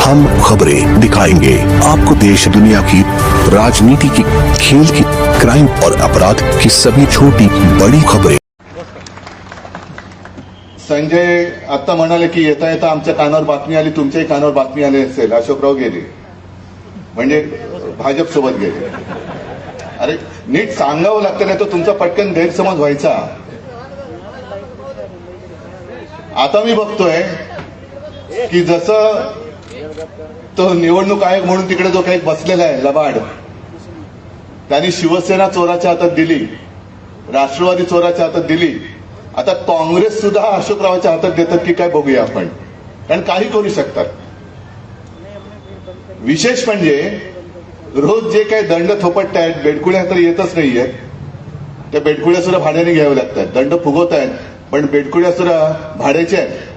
हम खबरें दिखाएँगे। आपको देश, दुनिया की राजनीति की, खेल की क्राइम और अपराध की सभी छोटी, बड़ी खबरें। संजय आता म्हणाले की येता येता आमच्या कानावर बातमी आली, तुमच्याही कानावर बातमी आली असेल. अशोकराव गेले. म्हणजे भाजप सोबत गेले. अरे, नीट सांगावं लागतं नाही तर तुमचा पटकन गैरसमज व्हायचा. आता मी बघतोय की जसं तो निवडणूक आयोग म्हणून तिकडे जो काही बसलेला आहे लबाड त्यांनी शिवसेना चोराच्या हातात दिली राष्ट्रवादी चोराच्या हातात दिली. आता काँग्रेस सुद्धा अशोकरावाच्या हातात देतात की काय बघूया आपण. कारण काही करू शकतात. विशेष म्हणजे रोज जे काही दंड थोपटतायत बेडकुळ्या तर येतच नाहीयेत. त्या बेडकुळ्या सुद्धा भाड्याने घ्याव्या लागतात. दंड फुगवत आहेत पण बेडकुळ्या सुद्धा भाड्याचे आहेत.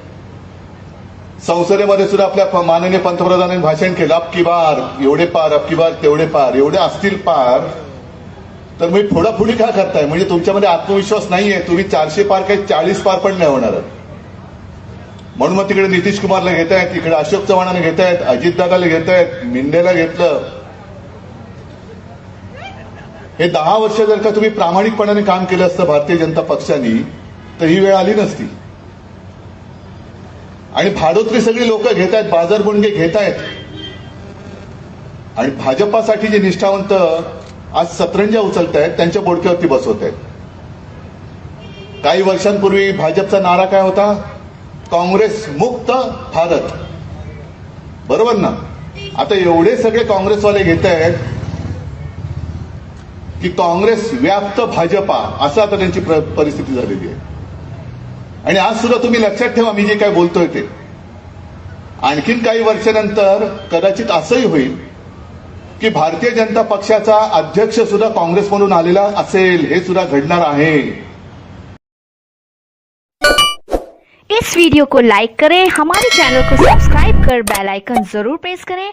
संसदेमध्ये सुद्धा आपल्या माननीय पंतप्रधानांनी भाषण केलं अबकी बार एवढे पार अबकी बार तेवढे पार एवढे असतील पार. तर मी फोडाफोडी का करताय? म्हणजे तुमच्यामध्ये आत्मविश्वास नाहीये तुम्ही चारशे पार काही चाळीस पार पण नाही होणार. म्हणून मग तिकडे नितीश कुमारला घेत आहेत इकडे अशोक चव्हाणांना घेत आहेत अजितदादाला घेत आहेत मिंडेला घेतलं. हे दहा वर्ष जर का तुम्ही प्रामाणिकपणाने काम केलं असतं भारतीय जनता पक्षाने तर ही वेळ आली नसती. आणि भाडोत्री सगळी लोक घेत आहेत बाजार गुंडे घेत आहेत आणि भाजपासाठी जे निष्ठावंत आज सतरंजा उचलत आहेत त्यांच्या बोडक्यावरती बसवत आहेत काही वर्षांपूर्वी भाजपचा नारा काय होता? काँग्रेस मुक्त भारत. बरोबर ना? आता एवढे सगळे काँग्रेसवाले घेत आहेत की काँग्रेस व्याप्त भाजपा असं आता त्यांची प्र- परिस्थिती झालेली आहे. आणि आज सुद्धा तुम्ही लक्षात ठेवा मी जे काय बोलतोय ते. आणखीन काही वर्षानंतर कदाचित असंही होईल की भारतीय जनता पक्षाचा अध्यक्ष सुद्धा काँग्रेसमधून आलेला असेल हे सुद्धा घडणार आहे. इस वीडियो को लाइक करें हमारे चैनल को सब्सक्राइब कर बेल आइकन जरूर प्रेस करें।